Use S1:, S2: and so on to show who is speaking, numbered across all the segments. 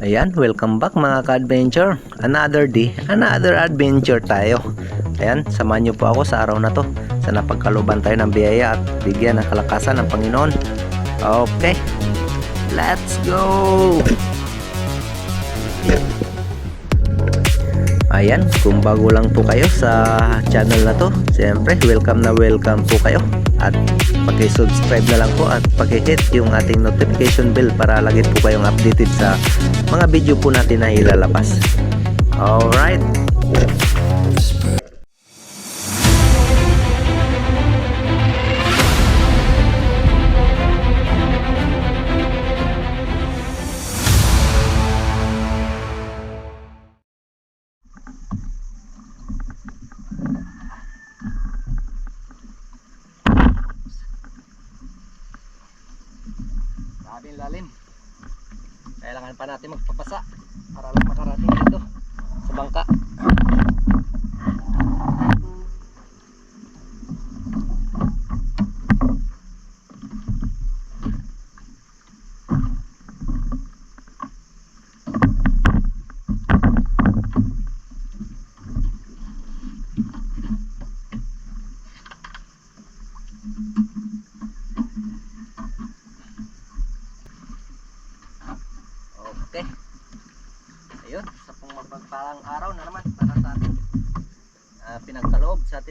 S1: Ayan, welcome back mga ka-adventure. Another day, another adventure tayo. Ayan, samahan niyo po ako sa araw na to. Sa napagkaluban tayo ng biyaya at bigyan ng kalakasan ng Panginoon. Okay, let's go! Ayan, kung bago lang po kayo sa channel na to, siyempre welcome na welcome po kayo. At paki-subscribe na lang po at paki-hit yung ating notification bell para lagi po kayong updated sa mga video po natin na ilalabas. Alright.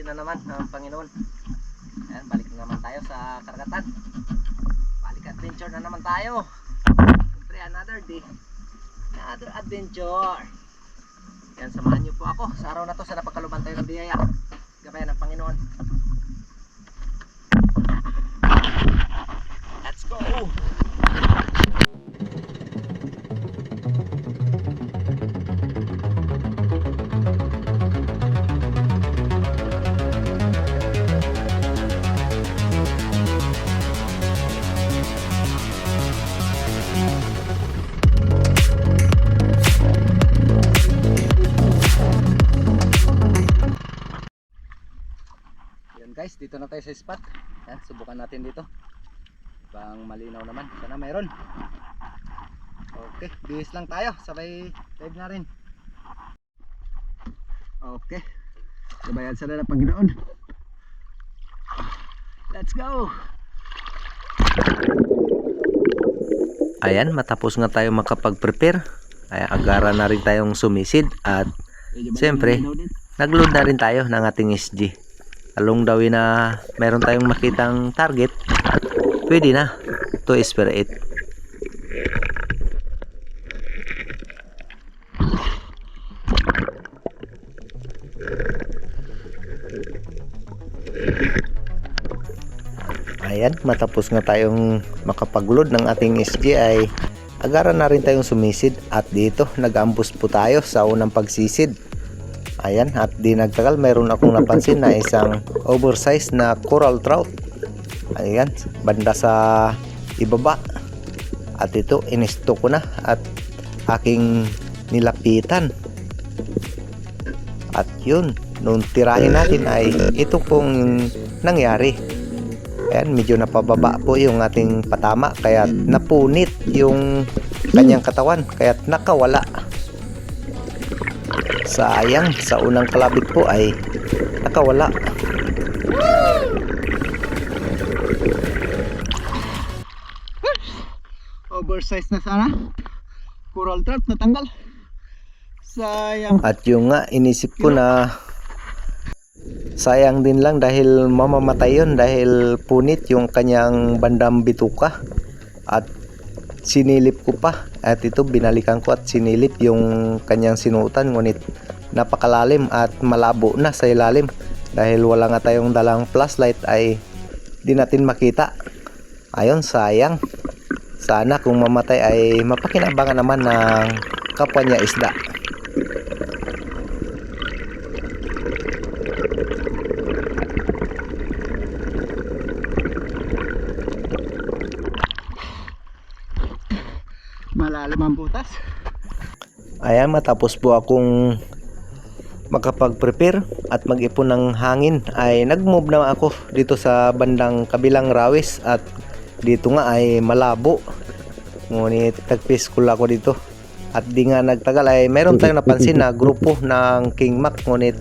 S1: Pinagkaloob sa atin na naman ng Panginoon. Ayan, balik na naman tayo sa karagatan. Balik adventure na naman tayo. Siyempre, another day. Another adventure. Yan, samahan niyo po ako sa araw na to sa napagkaluban tayo ng biyaya. Gabayan ng Panginoon. Let's go! Na tayo sa spot. Yan, subukan natin dito. Bang malinaw naman. Sana mayroon. Okay, bihis lang tayo. Sabay dive na rin. Okay. Sabayan sa na Panginoon. Let's go! Ayan, matapos nga tayo makapag-prepare. Ay, agara na rin tayong sumisid at Siyempre. nagload na rin tayo ng ating SG. Along daw na meron tayong makitang target, pwede na to spare it. Ayan, matapos nga tayong makapag-load ng ating SG ay agaran na rin tayong sumisid at dito nag-ambush po tayo sa unang pagsisid. Ayan, at di nagtagal mayroon akong napansin na isang oversized na coral trout. Ayan, banda sa ibaba. At ito, inisto ko na at aking nilapitan. At yun, nung tirahin natin ay ito pong nangyari. Ayan, medyo napababa po yung ating patama kaya napunit yung kanyang katawan kaya nakawala. Sayang, sa unang kalabit po ay nakawala.
S2: oversized na sana coral trout natanggal sayang
S1: At yung nga, inisip ko na sayang din lang dahil mamamatay yun dahil punit yung kanyang bandang bituka. At sinilip ko pa. At ito, binalikan ko at sinilip yung kanyang sinutan. Ngunit napakalalim at malabo na sa ilalim. Dahil wala nga tayong dalang flashlight ay di natin makita. Ayun, sayang. Sana kung mamatay ay mapakinabangan naman ng kapwa niya isda. Ayan, matapos po akong makapag-prepare at mag-ipon ng hangin ay nag-move na ako dito sa bandang kabilang rawis at dito nga ay malabo ngunit tagpiskul ako dito At di nga nagtagal ay meron tayong napansin na grupo ng King Mac ngunit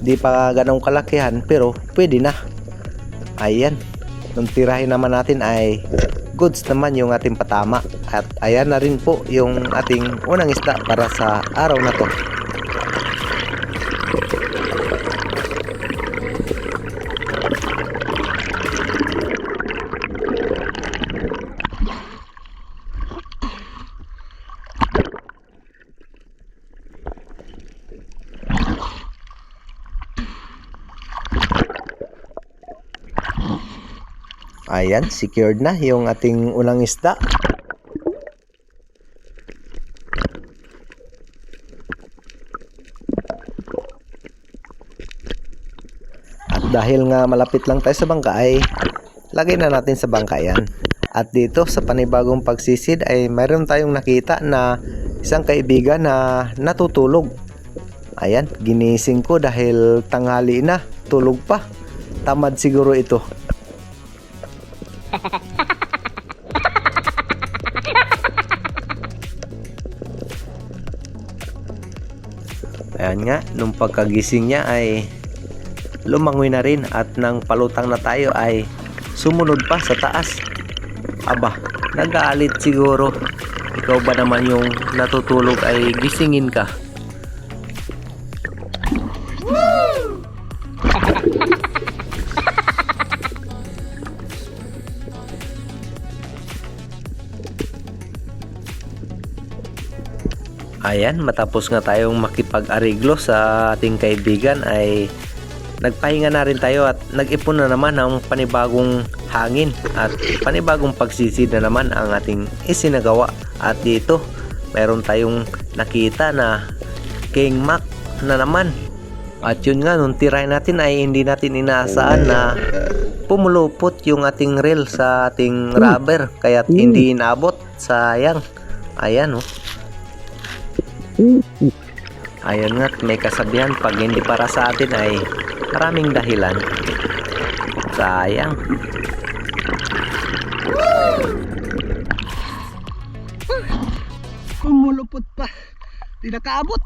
S1: di pa ganong kalakihan pero pwede na. Ayan. Nung tirahin naman natin ay goods naman yung ating patama. At ayan na rin po yung ating unang isda para sa araw na to. Ayan, secured na yung ating unang isda. At dahil nga malapit lang tayo sa bangka ay lagay na natin sa bangka yan. At dito sa panibagong pagsisid ay mayroon tayong nakita na isang kaibigan na natutulog. Ayan, ginising ko dahil tanghali na, tulog pa. Tamad siguro ito. Ayan nga, nung pagkagising niya ay lumangoy na rin at nang palutang na tayo ay sumunod pa sa taas. Aba, nagaalit siguro. Ikaw ba naman yung natutulog ay gisingin ka? Ayan, matapos nga tayong makipag-ariglo sa ating kaibigan ay nagpahinga na rin tayo at nag-ipon na naman ng panibagong hangin at panibagong pagsisid na naman ang ating isinagawa. At dito, meron tayong nakita na King Mac na naman. At yun nga, nung tirahin natin ay hindi natin inaasahan na pumulupot yung ating reel sa ating rubber kaya't hindi inabot. Sayang. Ayan oh. Ayun nga, may kasabihan pag hindi para sa atin ay maraming dahilan. Sayang.
S2: Kumulupot pa. Di nakaabot.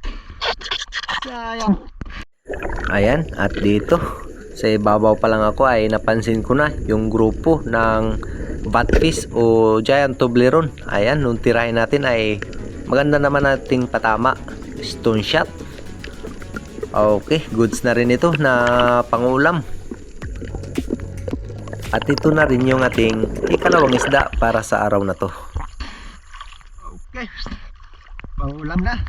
S2: Sayang.
S1: Ayan, at dito sa ibabaw pa lang ako ay napansin ko na yung grupo ng batfish o giant toblerone. Ayan, nung tirahin natin ay maganda naman nating patama. Stone shot. Okay, goods na rin ito na pangulam. At ito na rin yung ating ikalawang isda para sa araw na to.
S2: Okay. Pangulam na.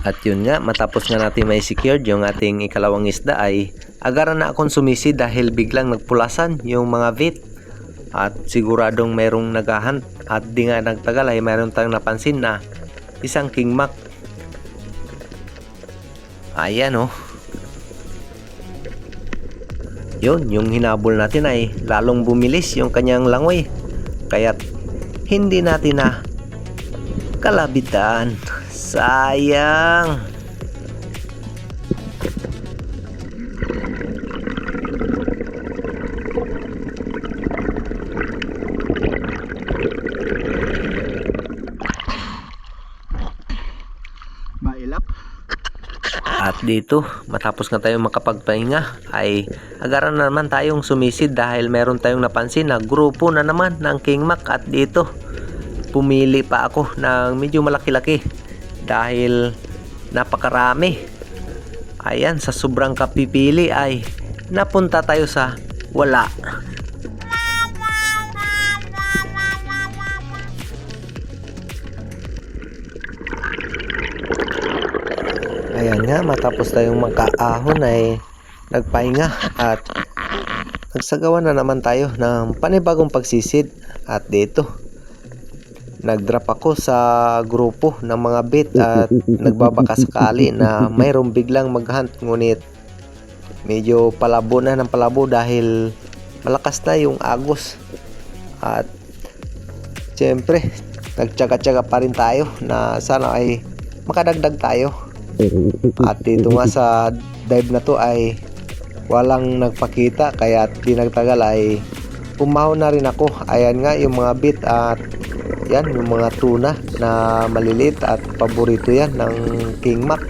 S1: At yun nga, matapos nga natin may secured yung ating ikalawang isda ay agaran na akong sumisi dahil biglang nagpulasan yung mga bait. At siguradong merong nagahant at di nga nagtagal ay meron tayong napansin na isang king mac. Ayan oh. Yun, yung hinabol natin ay lalong bumilis yung kanyang langoy. Kaya't hindi natin na kalabitan. Sayang. At dito, matapos nga tayong makapagpahinga, ay agaran na naman tayong sumisid dahil meron tayong napansin na grupo na naman ng King Mac at dito, pumili pa ako ng medyo malaki-laki dahil napakarami. Ayan, sa sobrang kapipili ay napunta tayo sa wala. Ayan nga, matapos tayong magkaahon ay nagpahinga at nagsagawa na naman tayo ng panibagong pagsisid. At dito nagdrop ako sa grupo ng mga bit at nagbabaka sakali na mayroong biglang maghunt. Ngunit medyo palabo na ng palabo dahil malakas na yung agos. At syempre nagtyaga-tyaga pa rin tayo na sana ay makadagdag tayo at dito nga sa dive na to ay walang nagpakita kaya di nagtagal ay pumahon na rin ako. Ayan nga yung mga bit at Yan, yung mga tuna na maliliit at paborito yan ng King Mac.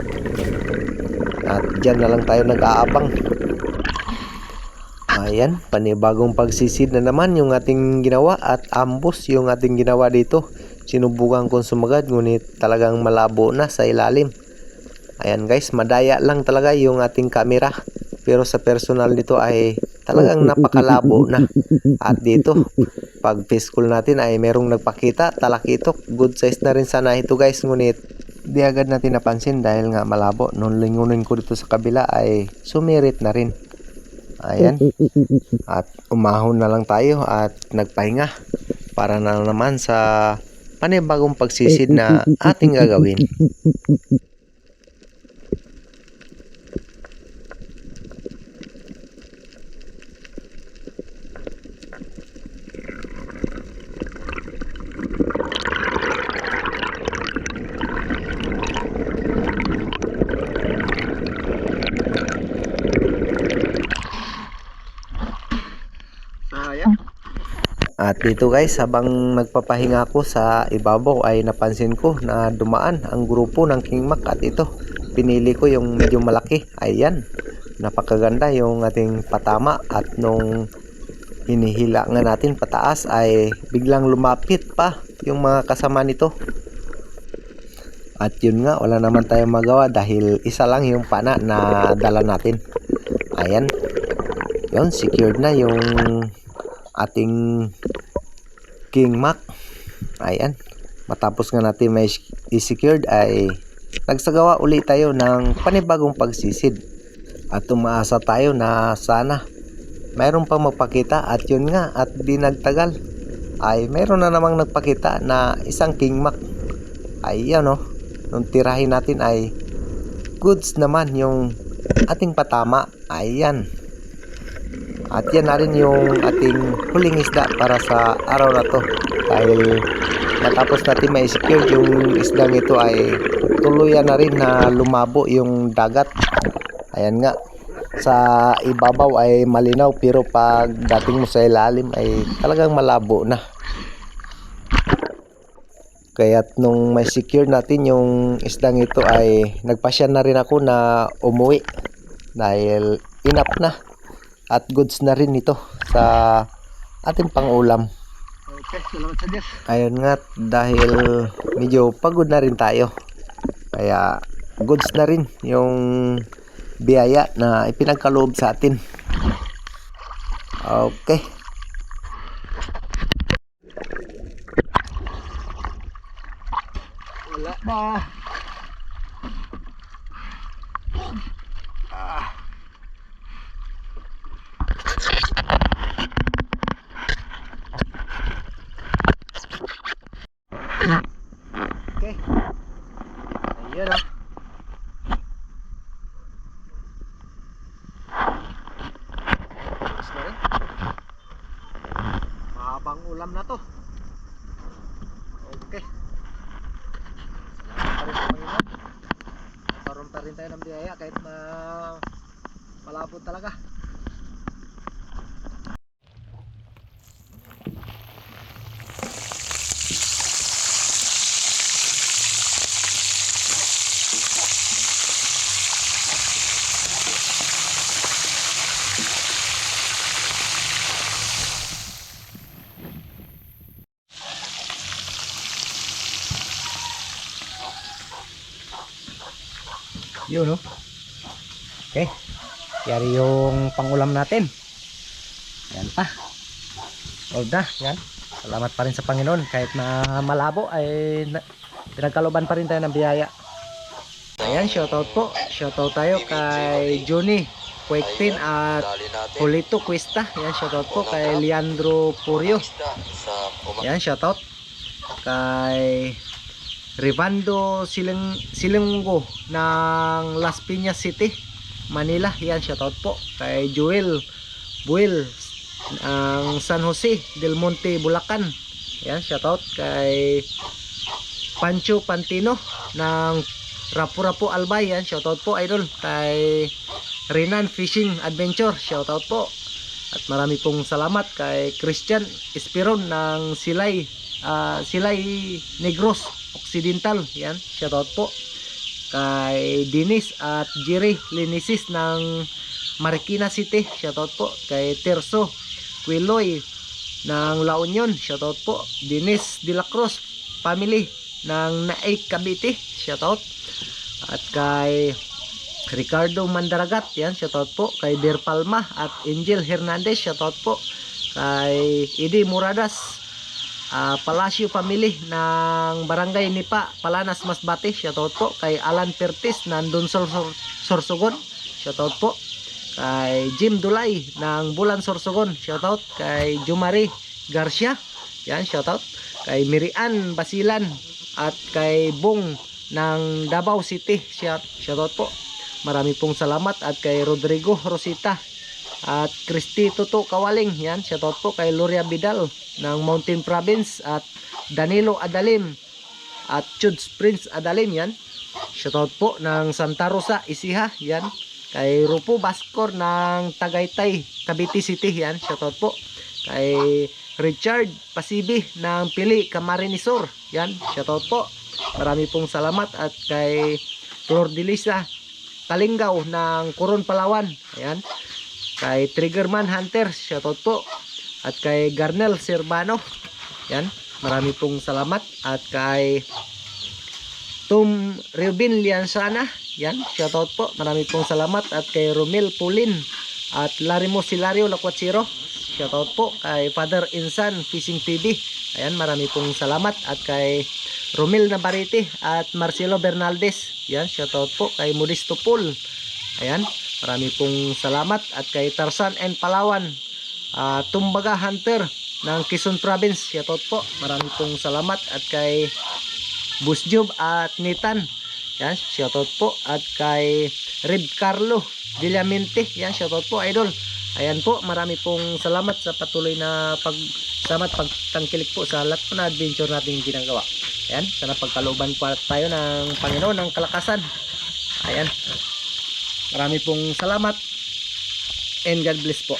S1: At dyan na lang tayo nag-aabang. Ayan, panibagong pagsisid na naman yung ating ginawa at ambos yung ating ginawa dito. Sinubukan kong sumagad ngunit talagang malabo na sa ilalim. Ayan guys, madaya lang talaga yung ating camera. Pero sa personal nito ay talagang napakalabo na. At dito, pag face natin ay merong nagpakita, talakitok. Good size na rin sana ito guys, ngunit di agad natin napansin dahil nga malabo. Nung lingunin ko dito sa kabila ay sumirit na rin. Ayan. At umahon na lang tayo at nagpahinga para na naman sa panibagong pagsisid na ating gagawin. At dito guys, habang nagpapahinga ako sa ibabaw ay napansin ko na dumaan ang grupo ng King Mac at ito, pinili ko yung medyo malaki. Ayan, napakaganda yung ating patama at nung hinihila nga natin pataas ay biglang lumapit pa yung mga kasama nito. At yun nga, wala naman tayong magawa dahil isa lang yung pana na dala natin. Ayan, yun, secured na yung ating King Mac. Ayan. Matapos nga natin may i-secured ay nagsagawa uli tayo ng panibagong pagsisid. At tumaasa tayo na sana mayroon pang magpakita at yun nga at di nagtagal ay mayroon na namang nagpakita na isang King Mac. Ayan o. Nung tirahin natin ay goods naman yung ating patama. Ayan. At yan na rin yung ating huling isda para sa araw na to. Dahil matapos natin ma-secure yung isdang ito ay tuluyan na rin na lumabo yung dagat. Ayan nga. Sa ibabaw ay malinaw pero pag dating mo sa ilalim ay talagang malabo na. Kaya't nung may secure natin yung isdang ito ay nagpasya na rin ako na umuwi. Dahil enough na at goods na rin ito sa ating pangulam.
S2: Okay, salamat sa Diyos.
S1: Ayun nga dahil medyo pagod na rin tayo. Kaya goods na rin yung biyaya na ipinagkaloob sa atin. Okay.
S2: Wala ba? Ah. Okay. Ayan ah. Tapos na rin. Mahabang ulam na to. Okay. Salamat pa rin sa Panginoon. Nagkaroon pa rin tayo ng biyaya kahit na malabo talaga. Yun, no? Okay. Yari yung pangulam natin. Yan pa. Hold na. Yan. Salamat pa rin sa Panginoon. Kahit na malabo ay na, pinagkaloban pa rin tayo ng biyaya. Ayan, shoutout po. Shoutout tayo kay Johnny Quaketin at Polito Cuesta. Yan, shoutout po kay Leandro Purio. Yan, shoutout. Kay Rivando Siling Silinggo ng Las Piñas City, Manila. Yan, shoutout po kay Joel Buel ng San Jose del Monte, Bulacan. Yan, shoutout kay Pancho Pantino ng Rapu-Rapu Albay. Yan, shoutout po idol kay Renan Fishing Adventure. Shoutout po. At marami pong salamat kay Christian Espiron ng Silay
S1: ah, sila ay Negros Occidental. Yan, shoutout po. Kay Dennis at Jerry Linisis ng Marikina City. Shoutout po. Kay Terso Quiloy ng La Union. Shoutout po. Dennis De La Cruz family ng Naik Cavite. Shoutout. At kay Ricardo Mandaragat, yan, shoutout po. Kay Der Palma at Angel Hernandez, shoutout po. Kay Idi Muradas, ah, Palacio Family ng Barangay Nipa, Palanas Masbate, shoutout po. Kay Alan Pertis Dunsol Sor Sorsogon, shoutout po. Kay Jim Dulay ng Bulan Sorsogon, shoutout. Kay Jumari Garcia, yan, shoutout. Kay Mirian Basilan at kay Bong ng Davao City, shout, shoutout po. Marami pong salamat at kay Rodrigo Rosita at Christy Toto Kawaling. Yan, shoutout po kay Loria Vidal ng Mountain Province at Danilo Adalim at Chuds Prince Adalim. Yan, shoutout po ng Santa Rosa Isiha. Yan, kay Rupo Baskor ng Tagaytay, Cavite City. Yan, shoutout po. Kay Richard Pasibi ng Pili, Camarinesor. Yan, shoutout po. Marami pong salamat at kay Flor de Lisa Kalingaw ng Coron Palawan. Ayan. Kay Triggerman Hunter, shoutout po. At kay Garnel Servano. Yan. Marami pong salamat. At kay Tom Rubin Liansana. Yan. Shoutout po. Marami pong salamat. At kay Romel Pulin. At Larimo Silario Lakwachiro. Shoutout po. Kay Father Insan Fishing TV. Ayan. Marami pong salamat. At kay Romel Navarrete at Marcelo Bernaldez. Yan, shoutout po kay Modesto Paul. Ayan, marami pong salamat at kay Tarzan and Palawan. ah, Tumbaga Hunter ng Quezon Province. Shoutout po. Marami pong salamat at kay Busjob at Nitan. Yan, shoutout po at kay Red Carlo Villamente. Yan, shoutout po idol. Ayan po, marami pong salamat sa patuloy na pagsama at pagtangkilik po sa lahat po na adventure natin ginagawa. Ayan, sana pagkalooban pa tayo ng Panginoon ng kalakasan. Ayan. Marami pong salamat and God bless po.